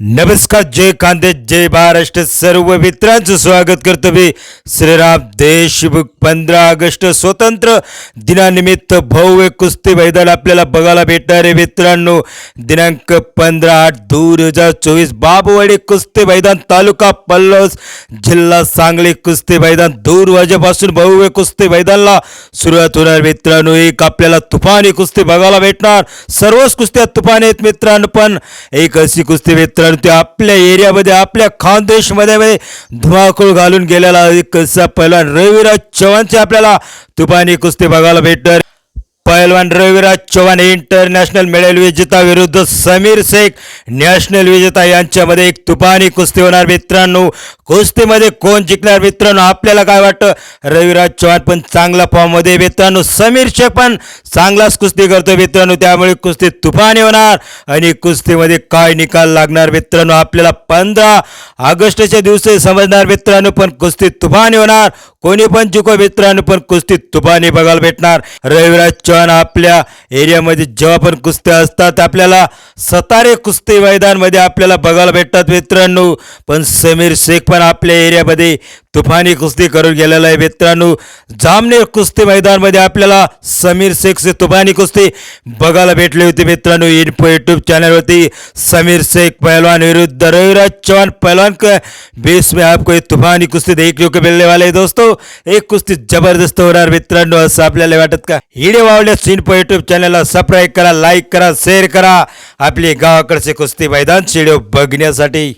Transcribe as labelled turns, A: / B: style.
A: नमस्कार जय कांदे जय महाराष्ट्र. सर्व मित्रांचं स्वागत करतो मी. श्रीराम देशमुख पंधरा ऑगस्ट स्वतंत्र दिनानिमित्त भव्य कुस्ती मैदान आपल्याला बघायला भेटणार आहे मित्रांनो. दिनांक पंधरा आठ दोन हजार चोवीस बाबुवाडी कुस्ती मैदान तालुका पल्लस जिल्हा सांगली कुस्ती मैदान. दोन वाजेपासून भव्य कुस्ती मैदानला सुरुवात होणार मित्रांनो. एक आपल्याला तुफानी कुस्ती बघायला भेटणार. सर्वच कुस्त्या तुफानी आहेत मित्रांनो पण एक अशी कुस्ती मित्र कारण ते आपल्या एरियामध्ये आपल्या खानदेशमध्ये मध्ये धुमाकूळ घालून गेलेला एक असा पहिला रविराज चव्हाणचे आपल्याला तुफानी कुस्ती बघायला भेटणार. पहिलवान रविराज चव्हाण इंटरनॅशनल मेडल विजेता विरुद्ध समीर शेख नॅशनल विजेता यांच्यामध्ये एक तुफानी कुस्ती होणार. मित्रांनो कुस्तीमध्ये कोण जिंकणार? मित्रांनो आपल्याला काय वाटतं? रविराज चव्हाण पण चांगला फॉर्ममध्ये मित्रांनो समीर शेख पण चांगलाच कुस्ती करतो मित्रांनो त्यामुळे कुस्ती तुफानी होणार आणि कुस्तीमध्ये काय निकाल लागणार? मित्रांनो आपल्याला पंधरा ऑगस्टच्या दिवशी समजणार. मित्रांनो पण कुस्ती तुफानी होणार. कोणी पण चुको मित्रांनो पण कुस्ती तुफानी बघायला भेटणार. रविराज चव्हाण आपल्या एरियामध्ये जेव्हा पण कुस्त्या असतात आपल्याला सतारे कुस्ती मैदानमध्ये आपल्याला बघायला भेटतात मित्रांनो. पण समीर शेख पण आपल्या एरियामध्ये तुफानी कुस्ती करून गेलेला आहे मित्रांनो. जामनेर कुस्ती मैदानमध्ये आपल्याला समीर शेखचे तुफानी कुस्ती बघायला भेटली होती मित्रांनो. इन्फो यूट्यूब चॅनलवरती समीर शेख पहलवान विरुद्ध रविराज चौहान पहलवान के बेस में आपको एक तुफानी कुस्ती देखने को मिलने वाले दोस्तों. एक कुस्ती जबरदस्त होणार मित्रांनो असं आपल्याला वाटत का? हिडे आवडल्यास इन्फो यूट्यूब चॅनलला सबस्क्राईब करा लाईक करा शेअर करा. आपली गावाकडचे कुस्ती मैदान व्हिडिओ बघण्यासाठी.